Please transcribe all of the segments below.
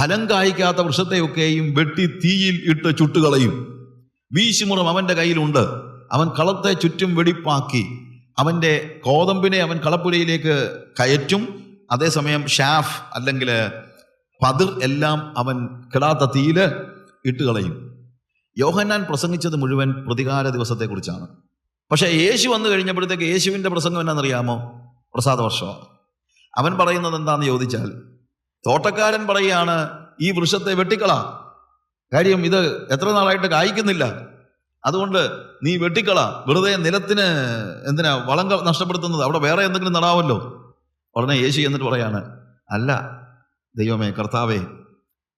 ഫലം കായ്ക്കാത്ത വൃക്ഷത്തെയൊക്കെയും വെട്ടി തീയിൽ ഇട്ട് ചുട്ടുകളയും. വീശിമുറം അവന്റെ കയ്യിലുണ്ട്. അവൻ കളത്തെ ചുറ്റും വെടിപ്പാക്കി. അവന്റെ കോതമ്പിനെ അവൻ കളപ്പുരയിലേക്ക് കയറ്റും. അതേസമയം ഷാഫ് അല്ലെങ്കിൽ പതിർ എല്ലാം അവൻ കിടാത്ത തീയിൽ ഇട്ടുകളയും യോഹന്നാൻ പ്രസംഗിച്ചത് മുഴുവൻ പ്രതികാര ദിവസത്തെക്കുറിച്ചാണ്. പക്ഷേ യേശു വന്നു കഴിഞ്ഞപ്പോഴത്തേക്ക് യേശുവിന്റെ പ്രസംഗം എന്നാണെന്നറിയാമോ? പ്രസാദവർഷമാണ് അവൻ പറയുന്നത് എന്താണെന്ന് ചോദിച്ചാൽ തോട്ടക്കാരൻ പറയുകയാണ് ഈ വൃക്ഷത്തെ വെട്ടിക്കള. കാര്യം ഇത് എത്ര നാളായിട്ട് കായ്ക്കുന്നില്ല. അതുകൊണ്ട് നീ വെട്ടിക്കള. വെറുതെ നിലത്തിന് എന്തിനാ വളം നഷ്ടപ്പെടുത്തുന്നത്? അവിടെ വേറെ എന്തെങ്കിലും നടാവല്ലോ. ഉടനെ യേശു എന്നിട്ട് പറയാണ് അല്ല ദൈവമേ കർത്താവേ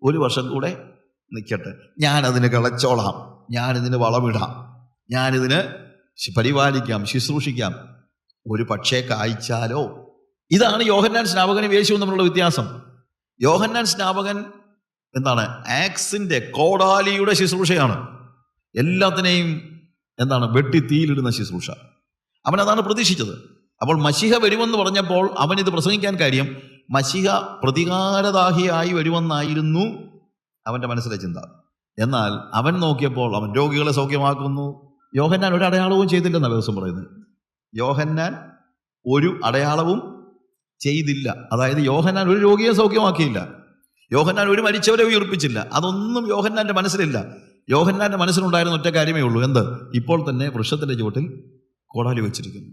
ഒരു വർഷം കൂടെ നിൽക്കട്ടെ ഞാനതിന് കിളച്ചോളാം. ഞാനിതിന് വളമിടാം. ഞാനിതിന് പരിപാലിക്കാം ശുശ്രൂഷിക്കാം. ഒരു പക്ഷേ കായ്ച്ചാലോ? ഇതാണ് യോഹന്നാൻ സ്നാപകനും യേശുവും തമ്മിലുള്ള വ്യത്യാസം. യോഹന്നാൻ സ്നാപകൻ എന്താണ്? ആക്സിന്റെ കോടാലിയുടെ ശുശ്രൂഷയാണ്. എല്ലാത്തിനെയും എന്താണ്? വെട്ടി തീയിലിടുന്ന ശുശ്രൂഷ. അവൻ അതാണ് പ്രതീക്ഷിച്ചത്. അപ്പോൾ മഷിഹ വരുമെന്ന് പറഞ്ഞപ്പോൾ അവൻ ഇത് പ്രസംഗിക്കാൻ കാര്യം മഷിഹ പ്രതികാരദാഹിയായി വരുമെന്നായിരുന്നു അവന്റെ മനസ്സിലെ ചിന്ത. എന്നാൽ അവൻ നോക്കിയപ്പോൾ അവൻ രോഗികളെ സൗഖ്യമാക്കുന്നു. യോഹന്നാൻ ഒരു അടയാളവും ചെയ്തില്ലെന്നാണ് ദിവസം പറയുന്നത്. യോഹന്നാൻ ഒരു അടയാളവും ചെയ്തില്ല. അതായത് യോഹന്നാൻ ഒരു രോഗിയെ സൗഖ്യമാക്കിയില്ല. യോഹന്നാൻ ഒരു മരിച്ചവരെ ഉയർപ്പിച്ചില്ല. അതൊന്നും യോഹന്നാന്റെ മനസ്സിലില്ല. യോഹന്നാന്റെ മനസ്സിലുണ്ടായിരുന്ന ഒറ്റ കാര്യമേ ഉള്ളൂ. എന്ത്? ഇപ്പോൾ തന്നെ വൃക്ഷത്തിന്റെ ചുവട്ടിൽ കോടാലി വെച്ചിരിക്കുന്നു.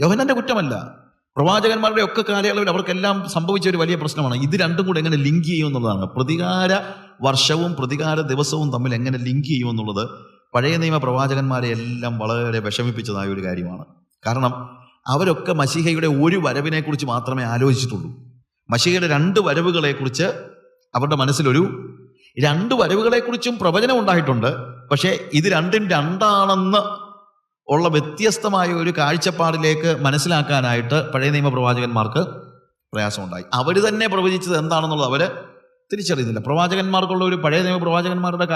യോഹന്നാന്റെ കുറ്റമല്ല. പ്രവാചകന്മാരുടെ ഒക്കെ കാലയളവിൽ അവർക്കെല്ലാം സംഭവിച്ച ഒരു വലിയ പ്രശ്നമാണ്. ഇത് രണ്ടും കൂടെ എങ്ങനെ ലിങ്ക് ചെയ്യും എന്നുള്ളതാണ്. പ്രതികാര വർഷവും പ്രതികാര ദിവസവും തമ്മിൽ എങ്ങനെ ലിങ്ക് ചെയ്യും എന്നുള്ളത് പഴയ നിയമ പ്രവാചകന്മാരെ എല്ലാം വളരെ വിഷമിപ്പിച്ചതായ ഒരു കാര്യമാണ്. കാരണം അവരൊക്കെ മഷിഹയുടെ ഒരു വരവിനെ കുറിച്ച് മാത്രമേ ആലോചിച്ചിട്ടുള്ളൂ. മഷിഹയുടെ രണ്ട് വരവുകളെക്കുറിച്ച് അവരുടെ മനസ്സിലൊരു രണ്ട് വരവുകളെക്കുറിച്ചും പ്രവചനം ഉണ്ടായിട്ടുണ്ട്. പക്ഷേ ഇത് രണ്ടും രണ്ടാണെന്ന് ഉള്ള വ്യത്യസ്തമായ ഒരു കാഴ്ചപ്പാടിലേക്ക് മനസ്സിലാക്കാനായിട്ട് പഴയ നിയമ പ്രവാചകന്മാർക്ക് പ്രയാസമുണ്ടായി. അവർ തന്നെ പ്രവചിച്ചത് എന്താണെന്നുള്ളത് അവർ തിരിച്ചറിയുന്നില്ല. പ്രവാചകന്മാർക്കുള്ള ഒരു പഴയ നിയമ പ്രവാചകന്മാരുടെ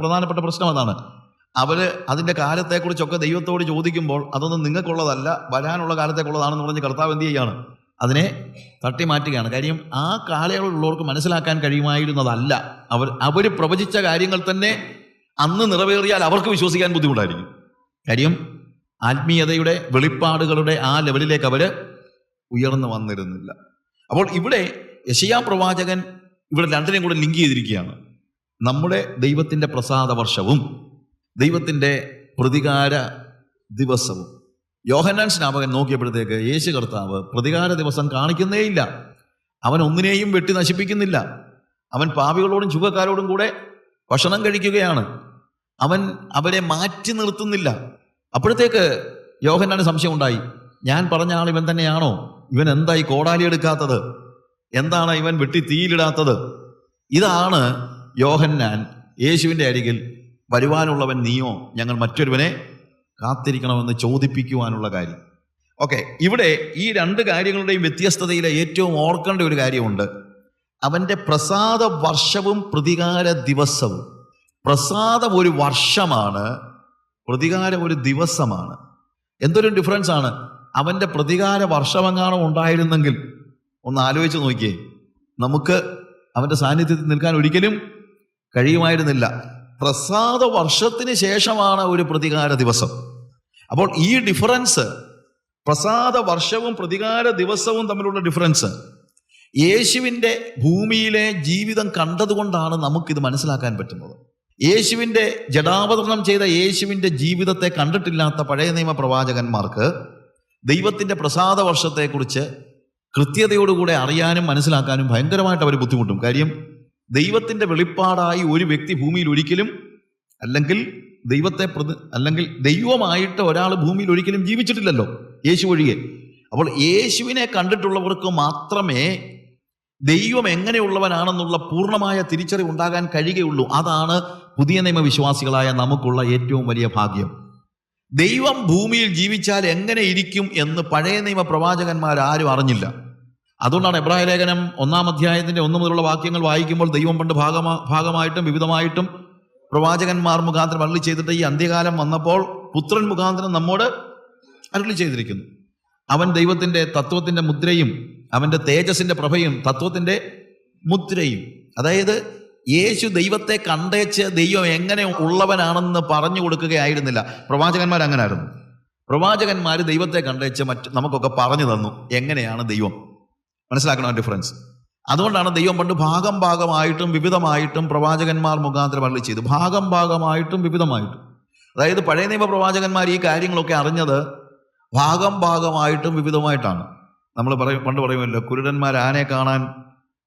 പ്രധാനപ്പെട്ട പ്രശ്നം അതാണ്. അവർ അതിന്റെ കാലത്തെക്കുറിച്ചൊക്കെ ദൈവത്തോട് ചോദിക്കുമ്പോൾ അതൊന്നും നിങ്ങൾക്കുള്ളതല്ല വരാനുള്ള കാലത്തേക്കുള്ളതാണെന്ന് പറഞ്ഞ് കർത്താവ് എന്ത് ചെയ്യാണ്? അതിനെ തട്ടി മാറ്റുകയാണ്. കാര്യം ആ കാലയളവിലുള്ളവർക്ക് മനസ്സിലാക്കാൻ കഴിയുമായിരുന്നതല്ല. അവർ അവർ പ്രവചിച്ച കാര്യങ്ങൾ തന്നെ അന്ന് നിറവേറിയാൽ അവർക്ക് വിശ്വസിക്കാൻ ബുദ്ധിമുട്ടായിരിക്കും. കാര്യം ആത്മീയതയുടെ വെളിപ്പാടുകളുടെ ആ ലെവലിലേക്ക് അവർ ഉയർന്നു വന്നിരുന്നില്ല. അപ്പോൾ ഇവിടെ യശയാ പ്രവാചകൻ ഇവിടെ രണ്ടിനെയും കൂടെ ലിങ്ക് ചെയ്തിരിക്കുകയാണ്. നമ്മുടെ ദൈവത്തിന്റെ പ്രസാദ വർഷവും ദൈവത്തിന്റെ പ്രതികാര ദിവസവും. യോഹന്നാൻ സ്നാപകൻ നോക്കിയപ്പോഴത്തേക്ക് യേശു കർത്താവ് പ്രതികാര ദിവസം കാണിക്കുന്നേയില്ല. അവൻ ഒന്നിനെയും വെട്ടി നശിപ്പിക്കുന്നില്ല. അവൻ പാപികളോടും ചുഖക്കാരോടും കൂടെ ഭക്ഷണം കഴിക്കുകയാണ്. അവൻ അവരെ മാറ്റി നിർത്തുന്നില്ല. അപ്പോഴത്തേക്ക് യോഹന്നാന് സംശയം ഉണ്ടായി ഞാൻ പറഞ്ഞ ആൾ ഇവൻ തന്നെയാണോ? ഇവൻ എന്തായി കോടാലി എടുക്കാത്തത്? എന്താണ് ഇവൻ വെട്ടി തീയിലിടാത്തത്? ഇതാണ് യോഹന്നാൻ യേശുവിന്റെ അരികിൽ വരുവാനുള്ളവൻ നീയോ? ഞങ്ങൾ മറ്റൊരുവനെ കാത്തിരിക്കണമെന്ന് ചോദിപ്പിക്കുവാനുള്ള കാര്യം. ഓക്കെ ഇവിടെ ഈ രണ്ട് കാര്യങ്ങളുടെയും വ്യത്യസ്തതയിലെ ഏറ്റവും ഓർക്കേണ്ട ഒരു കാര്യമുണ്ട്. അവന്റെ പ്രസാദ വർഷവും പ്രതികാര ദിവസവും. പ്രസാദം ഒരു വർഷമാണ് പ്രതികാരം ഒരു ദിവസമാണ്. എന്തൊരു ഡിഫറൻസ് ആണ്? അവന്റെ പ്രതികാര വർഷമെങ്ങാണോ ഉണ്ടായിരുന്നെങ്കിൽ ഒന്ന് ആലോചിച്ച് നോക്കിയേ. നമുക്ക് അവന്റെ സാന്നിധ്യത്തിൽ നിൽക്കാൻ ഒരിക്കലും കഴിയുമായിരുന്നില്ല. പ്രസാദ വർഷത്തിന് ശേഷമാണ് ഒരു പ്രതികാര ദിവസം. അപ്പോൾ ഈ ഡിഫറൻസ് പ്രസാദ വർഷവും പ്രതികാര ദിവസവും തമ്മിലുള്ള ഡിഫറൻസ് യേശുവിന്റെ ഭൂമിയിലെ ജീവിതം കണ്ടതുകൊണ്ടാണ് നമുക്കിത് മനസ്സിലാക്കാൻ പറ്റുന്നത്. യേശുവിന്റെ ജടാവതരണം ചെയ്ത യേശുവിന്റെ ജീവിതത്തെ കണ്ടിട്ടില്ലാത്ത പഴയ നിയമ പ്രവാചകന്മാർക്ക് ദൈവത്തിന്റെ പ്രസാദ വർഷത്തെക്കുറിച്ച് കൃത്യതയോടുകൂടെ അറിയാനും മനസ്സിലാക്കാനും ഭയങ്കരമായിട്ട് അവർ ബുദ്ധിമുട്ടും. കാര്യം ദൈവത്തിന്റെ വെളിപ്പാടായി ഒരു വ്യക്തി ഭൂമിയിൽ ഒരിക്കലും അല്ലെങ്കിൽ ദൈവത്തെ പ്രതി അല്ലെങ്കിൽ ദൈവമായിട്ട് ഒരാൾ ഭൂമിയിൽ ഒരിക്കലും ജീവിച്ചിട്ടില്ലല്ലോ. യേശു ഒഴികെ. അപ്പോൾ യേശുവിനെ കണ്ടിട്ടുള്ളവർക്ക് മാത്രമേ ദൈവം എങ്ങനെയുള്ളവനാണെന്നുള്ള പൂർണമായ തിരിച്ചറിവ് ഉണ്ടാകാൻ കഴിയുകയുള്ളൂ. അതാണ് പുതിയ നിയമവിശ്വാസികളായ നമുക്കുള്ള ഏറ്റവും വലിയ ഭാഗ്യം. ദൈവം ഭൂമിയിൽ ജീവിച്ചാൽ എങ്ങനെ ഇരിക്കും എന്ന് പഴയ നിയമ പ്രവാചകന്മാർ ആരും അറിഞ്ഞില്ല. അതുകൊണ്ടാണ് എബ്രാഹിം ലേഖനം ഒന്നാം അധ്യായത്തിന്റെ ഒന്ന് മുതലുള്ള വാക്യങ്ങൾ വായിക്കുമ്പോൾ ദൈവം പണ്ട് ഭാഗമാ ഭാഗമായിട്ടും വിവിധമായിട്ടും പ്രവാചകന്മാർ മുഖാന്തരം അരുളി ചെയ്തിട്ട് ഈ അന്ത്യകാലം വന്നപ്പോൾ പുത്രൻ മുഖാന്തരം നമ്മോട് അരുളി ചെയ്തിരിക്കുന്നു. അവൻ ദൈവത്തിന്റെ തത്വത്തിന്റെ മുദ്രയും അവന്റെ തേജസിന്റെ പ്രഭയും തത്വത്തിന്റെ മുദ്രയും. അതായത് യേശു ദൈവത്തെ കണ്ടേച്ച് ദൈവം എങ്ങനെ ഉള്ളവനാണെന്ന് പറഞ്ഞു കൊടുക്കുകയായിരുന്നില്ല. പ്രവാചകന്മാർ അങ്ങനെ ആയിരുന്നു പ്രവാചകന്മാർ ദൈവത്തെ കണ്ടേച്ച് മറ്റ് നമുക്കൊക്കെ പറഞ്ഞു തന്നു എങ്ങനെയാണ് ദൈവം മനസ്സിലാക്കണം ഡിഫറൻസ് അതുകൊണ്ടാണ് ദൈവം പണ്ട് ഭാഗം ഭാഗമായിട്ടും വിവിധമായിട്ടും പ്രവാചകന്മാർ മുഖാന്തരം അരളി ചെയ്തു. ഭാഗം ഭാഗമായിട്ടും വിവിധമായിട്ടും. അതായത് പഴയ നിയമ പ്രവാചകന്മാർ ഈ കാര്യങ്ങളൊക്കെ അറിഞ്ഞത് ഭാഗം ഭാഗമായിട്ടും വിവിധമായിട്ടാണ്. നമ്മൾ പറയും പണ്ട് പറയുമല്ലോ കുരുടന്മാർ ആനയെ കാണാൻ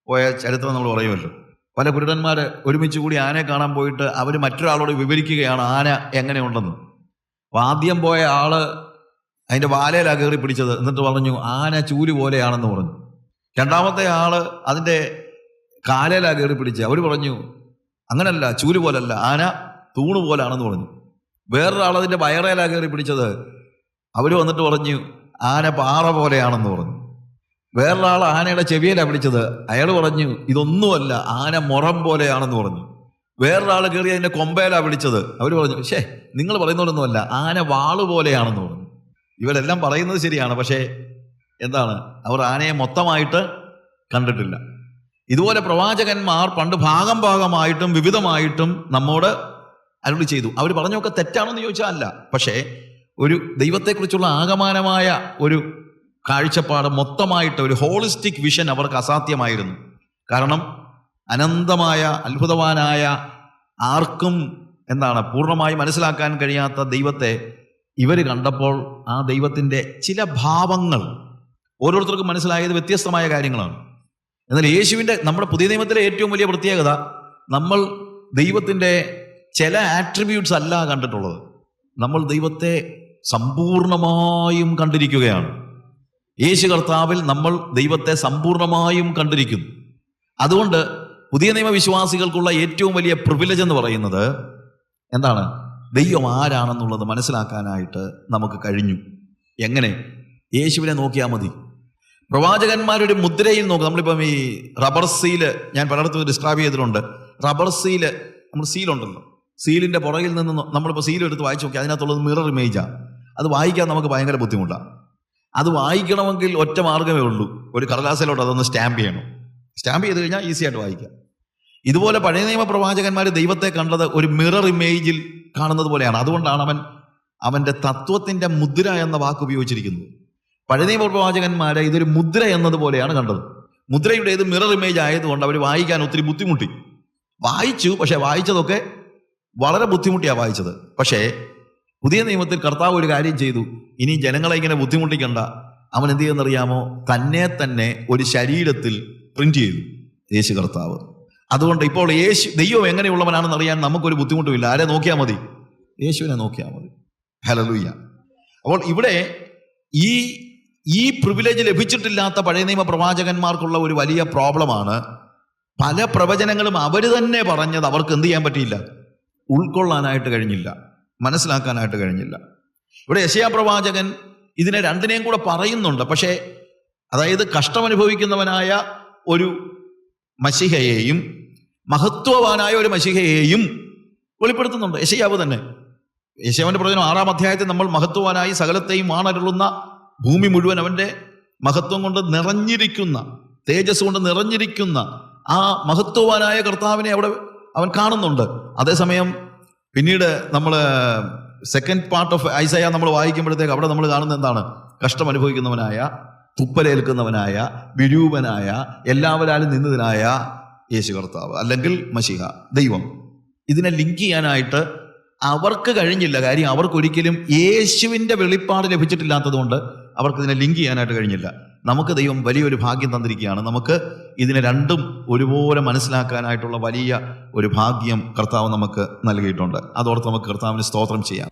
പോയ ചരിത്രം നമ്മൾ പറയുമല്ലോ. പല കുരുടന്മാർ ഒരുമിച്ച് കൂടി ആനയെ കാണാൻ പോയിട്ട് അവർ മറ്റൊരാളോട് വിവരിക്കുകയാണ് ആന എങ്ങനെയുണ്ടെന്ന്. അപ്പോൾ ആദ്യം പോയ ആൾ അതിന്റെ വാലയിലാണ് കയറി പിടിച്ചത്. എന്നിട്ട് പറഞ്ഞു ആന ചൂൽ പോലെയാണെന്ന് പറഞ്ഞു. രണ്ടാമത്തെ ആൾ അതിന്റെ കാലയിലാ കയറി പിടിച്ച്. അവർ പറഞ്ഞു അങ്ങനല്ല ചൂൽ പോലല്ല ആന തൂണ് പോലാണെന്ന് പറഞ്ഞു. വേറൊരാൾ അതിന്റെ വയറേലാ കയറി പിടിച്ചത്. അവർ വന്നിട്ട് പറഞ്ഞു ആന പാറ പോലെയാണെന്ന് പറഞ്ഞു. വേറൊരാൾ ആനയുടെ ചെവിയിലാണ് പിടിച്ചത്. അയാൾ പറഞ്ഞു ഇതൊന്നുമല്ല ആന മുറം പോലെയാണെന്ന് പറഞ്ഞു. വേറൊരാൾ കയറി അതിന്റെ കൊമ്പയിലാണ് പിടിച്ചത്. അവർ പറഞ്ഞു ഷേ നിങ്ങൾ പറയുന്നവരൊന്നുമല്ല ആന വാൾ പോലെയാണെന്ന് പറഞ്ഞു. ഇവരെല്ലാം പറയുന്നത് ശരിയാണ് പക്ഷേ എന്താണ്? അവർ ആനയെ മൊത്തമായിട്ട് കണ്ടിട്ടില്ല. ഇതുപോലെ പ്രവാചകന്മാർ പണ്ട് ഭാഗം ഭാഗമായിട്ടും വിവിധമായിട്ടും നമ്മോട് അരുളി ചെയ്തു. അവർ പറഞ്ഞൊക്കെ തെറ്റാണെന്ന് ചോദിച്ചാൽ അല്ല. പക്ഷേ ഒരു ദൈവത്തെക്കുറിച്ചുള്ള ആകമാനമായ ഒരു കാഴ്ചപ്പാട് മൊത്തമായിട്ട് ഒരു ഹോളിസ്റ്റിക് വിഷൻ അവർക്ക് അസാധ്യമായിരുന്നു. കാരണം അനന്തമായ അത്ഭുതവാനായ ആർക്കും എന്താണ് പൂർണമായി മനസ്സിലാക്കാൻ കഴിയാത്ത ദൈവത്തെ ഇവർ കണ്ടപ്പോൾ ആ ദൈവത്തിന്റെ ചില ഭാവങ്ങൾ ഓരോരുത്തർക്കും മനസ്സിലായത് വ്യത്യസ്തമായ കാര്യങ്ങളാണ്. എന്നാൽ യേശുവിന്റെ നമ്മുടെ പുതിയ നിയമത്തിലെ ഏറ്റവും വലിയ പ്രത്യേകത നമ്മൾ ദൈവത്തിന്റെ ചില ആട്രിബ്യൂട്ട്സ് അല്ല കണ്ടിട്ടുള്ളത്. നമ്മൾ ദൈവത്തെ സമ്പൂർണമായും കണ്ടിരിക്കുകയാണ്. യേശു കർത്താവിൽ നമ്മൾ ദൈവത്തെ സമ്പൂർണമായും കണ്ടിരിക്കുന്നു. അതുകൊണ്ട് പുതിയ നിയമവിശ്വാസികൾക്കുള്ള ഏറ്റവും വലിയ പ്രിവിലേജ് എന്ന് പറയുന്നത് എന്താണ്? ദൈവം ആരാണെന്നുള്ളത് മനസ്സിലാക്കാനായിട്ട് നമുക്ക് കഴിഞ്ഞു. എങ്ങനെ? യേശുവിനെ നോക്കിയാൽ മതി. പ്രവാചകന്മാരുടെ മുദ്രയിൽ നോക്കുക നമ്മളിപ്പം ഈ റബ്ബർ സീൽ ഞാൻ പലയിടത്തും ഡിസ്ക്രൈബ് ചെയ്തിട്ടുണ്ട്. റബ്ബർ സീൽ നമ്മൾ സീലുണ്ടല്ലോ സീലിന്റെ പുറകിൽ നിന്ന് നമ്മളിപ്പോൾ സീൽ എടുത്ത് വായിച്ചു നോക്കി അതിനകത്തുള്ളത് മിറർ ഇമേജാണ് അത് വായിക്കാൻ നമുക്ക് ഭയങ്കര ബുദ്ധിമുട്ടാണ് അത് വായിക്കണമെങ്കിൽ ഒറ്റ മാർഗമേ ഉള്ളൂ. ഒരു കടലാസയിലോട്ട് അതൊന്ന് സ്റ്റാമ്പ് ചെയ്യണം. സ്റ്റാമ്പ് ചെയ്ത് കഴിഞ്ഞാൽ ഈസി ആയിട്ട് വായിക്കാം. ഇതുപോലെ പഴയ നിയമ പ്രവാചകന്മാർ ദൈവത്തെ കണ്ടത് ഒരു മിറർ ഇമേജിൽ കാണുന്നത് പോലെയാണ്. അതുകൊണ്ടാണ് അവൻ അവന്റെ തത്വത്തിന്റെ മുദ്ര എന്ന വാക്ക് ഉപയോഗിച്ചിരിക്കുന്നത്. പഴയ പ്രവാചകന്മാരെ ഇതൊരു മുദ്ര എന്നതുപോലെയാണ് കണ്ടത്. മുദ്രയുടെ ഇത് മിറർ ഇമേജ് ആയതുകൊണ്ട് അവർ വായിക്കാൻ ഒത്തിരി ബുദ്ധിമുട്ടി. വായിച്ചു പക്ഷെ വായിച്ചതൊക്കെ വളരെ ബുദ്ധിമുട്ടിയാണ് വായിച്ചത്. പക്ഷേ പുതിയ നിയമത്തിൽ കർത്താവ് ഒരു കാര്യം ചെയ്തു. ഇനി ജനങ്ങളെ ഇങ്ങനെ ബുദ്ധിമുട്ടിക്കണ്ട. അവൻ എന്ത് ചെയ്യുന്നറിയാമോ തന്നെ തന്നെ ഒരു ശരീരത്തിൽ പ്രിന്റ് ചെയ്തു. യേശു കർത്താവ്. അതുകൊണ്ട് ഇപ്പോൾ യേശു ദൈവം എങ്ങനെയുള്ളവനാണെന്ന് അറിയാൻ നമുക്കൊരു ബുദ്ധിമുട്ടുമില്ല. ആരെ നോക്കിയാൽ മതി? യേശുവിനെ നോക്കിയാൽ മതി. ഹലലൂയ്യ അപ്പോൾ ഇവിടെ ഈ ഈ പ്രിവിലേജ് ലഭിച്ചിട്ടില്ലാത്ത പഴയ നിയമ പ്രവാചകന്മാർക്കുള്ള ഒരു വലിയ പ്രോബ്ലമാണ് പല പ്രവചനങ്ങളും അവർ തന്നെ പറഞ്ഞത് അവർക്ക് എന്ത് ചെയ്യാൻ പറ്റിയില്ല. ഉൾക്കൊള്ളാനായിട്ട് കഴിഞ്ഞില്ല. മനസ്സിലാക്കാനായിട്ട് കഴിഞ്ഞില്ല. ഇവിടെ യശയാ പ്രവാചകൻ ഇതിനെ രണ്ടിനെയും കൂടെ പറയുന്നുണ്ട്. പക്ഷേ അതായത് കഷ്ടമനുഭവിക്കുന്നവനായ ഒരു മഷിഹയെയും മഹത്വവാനായ ഒരു മഷിഹയെയും വെളിപ്പെടുത്തുന്നുണ്ട്. യശയാവ് തന്നെ. യശയാവിന്റെ പ്രവചനം ആറാം അധ്യായത്തിൽ നമ്മൾ മഹത്വവാനായി സകലത്തെയും ആണരുളുന്ന ഭൂമി മുഴുവൻ അവന്റെ മഹത്വം കൊണ്ട് നിറഞ്ഞിരിക്കുന്ന തേജസ് കൊണ്ട് നിറഞ്ഞിരിക്കുന്ന ആ മഹത്വവാനായ കർത്താവിനെ അവിടെ അവൻ കാണുന്നുണ്ട്. അതേസമയം പിന്നീട് നമ്മൾ സെക്കൻഡ് പാർട്ട് ഓഫ് ഐസയ നമ്മൾ വായിക്കുമ്പോഴത്തേക്ക് അവിടെ നമ്മൾ കാണുന്നത് എന്താണ്? കഷ്ടം അനുഭവിക്കുന്നവനായ തുപ്പലേൽക്കുന്നവനായ വിരൂപനായ എല്ലാവരാലും നിന്നതിനായ യേശു കർത്താവ് അല്ലെങ്കിൽ മഷിഹ ദൈവം. ഇതിനെ ലിങ്ക് ചെയ്യാനായിട്ട് അവർക്ക് കഴിഞ്ഞില്ല. കാര്യം അവർക്കൊരിക്കലും യേശുവിന്റെ വെളിപ്പാട് ലഭിച്ചിട്ടില്ലാത്തതുകൊണ്ട് അവർക്ക് ഇതിനെ ലിങ്ക് ചെയ്യാനായിട്ട് കഴിഞ്ഞില്ല. നമുക്ക് ദൈവം വലിയൊരു ഭാഗ്യം തന്നിരിക്കുകയാണ്. നമുക്ക് ഇതിനെ രണ്ടും ഒരുപോലെ മനസ്സിലാക്കാനായിട്ടുള്ള വലിയ ഒരു ഭാഗ്യം കർത്താവ് നമുക്ക് നൽകിയിട്ടുണ്ട്. അതോർത്ത് നമുക്ക് കർത്താവിന് സ്തോത്രം ചെയ്യാം.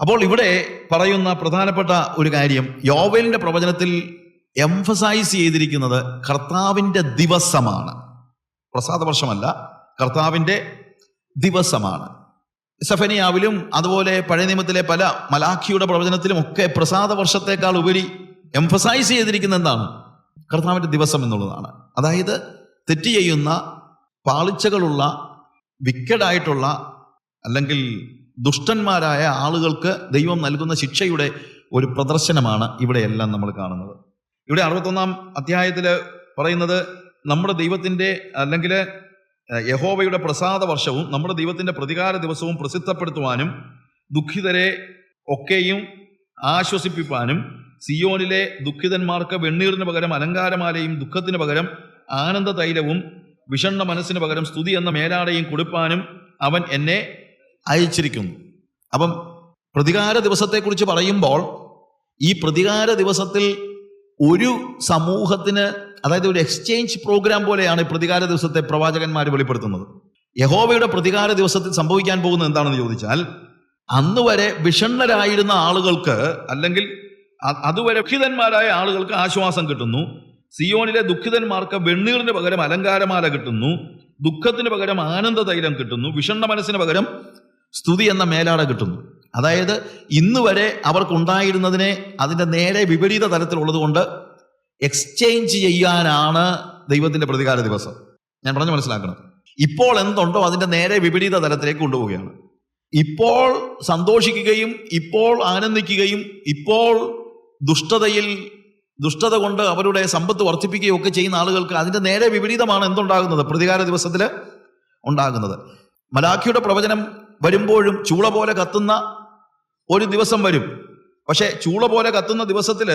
അപ്പോൾ ഇവിടെ പറയുന്ന പ്രധാനപ്പെട്ട ഒരു കാര്യം യോവലിന്റെ പ്രവചനത്തിൽ എംഫസൈസ് ചെയ്തിരിക്കുന്നത് കർത്താവിന്റെ ദിവസമാണ്. പ്രസാദ വർഷമല്ല കർത്താവിന്റെ ദിവസമാണ്. സഫനിയാവിലും അതുപോലെ പഴയ നിയമത്തിലെ പല മലാഖിയുടെ പ്രവചനത്തിലും ഒക്കെ പ്രസാദ വർഷത്തെക്കാൾ ഉപരി എംഫസൈസ് ചെയ്തിരിക്കുന്ന എന്താണ്? കർത്താവിന്റെ ദിവസം എന്നുള്ളതാണ്. അതായത് തെറ്റ് ചെയ്യുന്ന പാളിച്ചകളുള്ള വിക്കഡായിട്ടുള്ള അല്ലെങ്കിൽ ദുഷ്ടന്മാരായ ആളുകൾക്ക് ദൈവം നൽകുന്ന ശിക്ഷയുടെ ഒരു പ്രദർശനമാണ് ഇവിടെയെല്ലാം നമ്മൾ കാണുന്നത്. ഇവിടെ അറുപത്തൊന്നാം അധ്യായത്തിൽ പറയുന്നത് നമ്മുടെ ദൈവത്തിന്റെ അല്ലെങ്കിൽ യഹോവയുടെ പ്രസാദ വർഷവും നമ്മുടെ ദൈവത്തിന്റെ പ്രതികാര ദിവസവും പ്രസിദ്ധപ്പെടുത്തുവാനും ദുഃഖിതരെ ഒക്കെയും ആശ്വസിപ്പിക്കാനും സിയോനിലെ ദുഃഖിതന്മാർക്ക് വെണ്ണീറിന് പകരം അലങ്കാരമാലയും ദുഃഖത്തിന് പകരം ആനന്ദ തൈലവും വിഷണ്ണ മനസ്സിന് പകരം സ്തുതി എന്ന മേലാടയും കൊടുപ്പാനും അവൻ എന്നെ അയച്ചിരിക്കുന്നു. അപ്പം പ്രതികാര ദിവസത്തെക്കുറിച്ച് പറയുമ്പോൾ ഈ പ്രതികാര ദിവസത്തിൽ ഒരു സമൂഹത്തിന് അതായത് ഒരു എക്സ്ചേഞ്ച് പ്രോഗ്രാം പോലെയാണ് ഈ പ്രതികാര ദിവസത്തെ പ്രവാചകന്മാർ വെളിപ്പെടുത്തുന്നത്. യഹോവയുടെ പ്രതികാര ദിവസത്തിൽ സംഭവിക്കാൻ പോകുന്നത് എന്താണെന്ന് ചോദിച്ചാൽ അന്ന് വരെ വിഷണ്ണരായിരുന്ന ആളുകൾക്ക് അല്ലെങ്കിൽ അതുവരെ ദുഃഖിതന്മാരായ ആളുകൾക്ക് ആശ്വാസം കിട്ടുന്നു. സിയോണിലെ ദുഃഖിതന്മാർക്ക് വെണ്ണീറിന് പകരം അലങ്കാരമാല കിട്ടുന്നു. ദുഃഖത്തിന് പകരം ആനന്ദ തൈലം കിട്ടുന്നു. വിഷണ്ണ മനസ്സിന് പകരം സ്തുതി എന്ന മേലാട കിട്ടുന്നു. അതായത് ഇന്ന് വരെ അവർക്കുണ്ടായിരുന്നതിനെ അതിന്റെ നേരെ വിപരീത തലത്തിലുള്ളത് കൊണ്ട് എക്സ്ചേഞ്ച് ചെയ്യാനാണ് ദൈവത്തിന്റെ പ്രതികാര ദിവസം. ഞാൻ പറഞ്ഞു മനസ്സിലാക്കണം. ഇപ്പോൾ എന്തുണ്ടോ അതിന്റെ നേരെ വിപരീത തലത്തിലേക്ക് കൊണ്ടുപോവുകയാണ്. ഇപ്പോൾ സന്തോഷിക്കുകയും ഇപ്പോൾ ആനന്ദിക്കുകയും ഇപ്പോൾ ദുഷ്ടതയിൽ ദുഷ്ടത കൊണ്ട് അവരുടെ സമ്പത്ത് വർദ്ധിപ്പിക്കുകയും ഒക്കെ ചെയ്യുന്ന ആളുകൾക്ക് അതിന്റെ നേരെ വിപരീതമാണ് എന്തുണ്ടാകുന്നത്? പ്രതികാര ദിവസത്തിൽ ഉണ്ടാകുന്നത്. മലാഖിയുടെ പ്രവചനം വരുമ്പോഴും ചൂള പോലെ കത്തുന്ന ഒരു ദിവസം വരും. പക്ഷെ ചൂള പോലെ കത്തുന്ന ദിവസത്തിൽ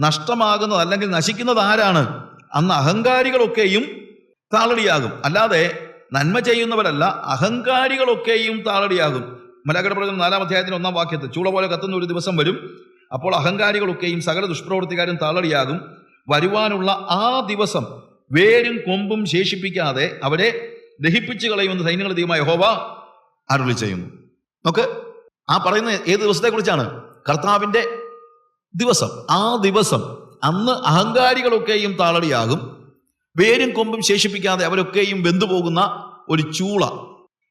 നഷ്ടമാകുന്നത് അല്ലെങ്കിൽ നശിക്കുന്നത് ആരാണ്? അന്ന് അഹങ്കാരികളൊക്കെയും താളടിയാകും. അല്ലാതെ നന്മ ചെയ്യുന്നവരല്ല അഹങ്കാരികളൊക്കെയും താളടിയാകും. മലകട പ്രവചനം നാലാം അധ്യായത്തിന് ഒന്നാം വാക്യത്തിൽ ചൂള പോലെ കത്തുന്ന ഒരു ദിവസം വരും. അപ്പോൾ അഹങ്കാരികളൊക്കെയും സകല ദുഷ്പ്രവൃത്തിക്കാരും താളടിയാകും. വരുവാനുള്ള ആ ദിവസം വേരും കൊമ്പും ശേഷിപ്പിക്കാതെ അവരെ ദഹിപ്പിച്ചു കളയുമെന്ന് സൈന്യങ്ങൾ ദൈവമായ ഹോവ അരുളി ചെയ്യുന്നു. നോക്ക് ആ പറയുന്ന ഏത് ദിവസത്തെക്കുറിച്ചാണ് കർത്താവിന്റെ ദിവസം. ആ ദിവസം അന്ന് അഹങ്കാരികളൊക്കെയും താളടിയാകും. വേരും കൊമ്പും ശേഷിപ്പിക്കാതെ അവരൊക്കെയും വെന്തുപോകുന്ന ഒരു ചൂള.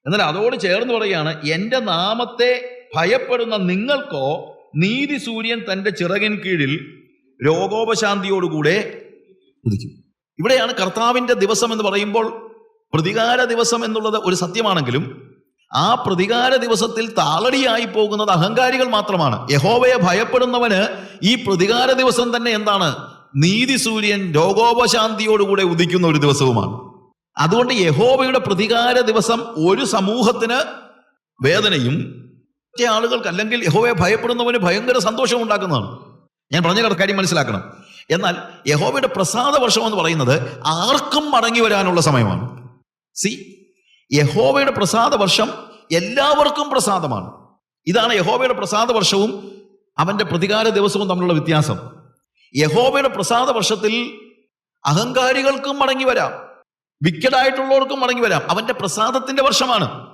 എന്നാൽ അതോട് ചേർന്ന് പറയുകയാണ് എന്റെ നാമത്തെ ഭയപ്പെടുന്ന നിങ്ങൾക്കോ നീതി സൂര്യൻ തന്റെ ചിറകിൻ കീഴിൽ രോഗോപശാന്തിയോടുകൂടെ ഉദിക്കും. ഇവിടെയാണ് കർത്താവിന്റെ ദിവസം എന്ന് പറയുമ്പോൾ പ്രതികാര ദിവസം എന്നുള്ളത് ഒരു സത്യമാണെങ്കിലും ആ പ്രതികാര ദിവസത്തിൽ താളടിയായി പോകുന്നത് അഹങ്കാരികൾ മാത്രമാണ്. യഹോവയെ ഭയപ്പെടുന്നവന് ഈ പ്രതികാര ദിവസം തന്നെ എന്താണ്? നീതി സൂര്യൻ രോഗോപശാന്തിയോടുകൂടെ ഉദിക്കുന്ന ഒരു ദിവസവുമാണ്. അതുകൊണ്ട് യഹോവയുടെ പ്രതികാര ദിവസം ഒരു സമൂഹത്തിന് വേദനയും മറ്റേ ആളുകൾക്ക് അല്ലെങ്കിൽ യഹോവയെ ഭയപ്പെടുന്നവന് ഭയങ്കര സന്തോഷം ഉണ്ടാക്കുന്നതാണ്. ഞാൻ പറഞ്ഞ കാര്യം മനസ്സിലാക്കണം. എന്നാൽ യഹോവയുടെ പ്രസാദ വർഷം എന്ന് പറയുന്നത് ആർക്കും മടങ്ങി വരാനുള്ള സമയമാണ്. സി യഹോവയുടെ പ്രസാദ വർഷം എല്ലാവർക്കും പ്രസാദമാണ്. ഇതാണ് യഹോവയുടെ പ്രസാദ വർഷവും അവന്റെ പ്രതികാര ദിവസവും തമ്മിലുള്ള വ്യത്യാസം. യഹോവയുടെ പ്രസാദ വർഷത്തിൽ അഹങ്കാരികൾക്കും മടങ്ങി വരാം. വിക്കഡായിട്ടുള്ളവർക്കും മടങ്ങി വരാം. അവന്റെ പ്രസാദത്തിന്റെ വർഷമാണ്.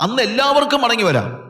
അന്ന് എല്ലാവർക്കും മടങ്ങി വരാം.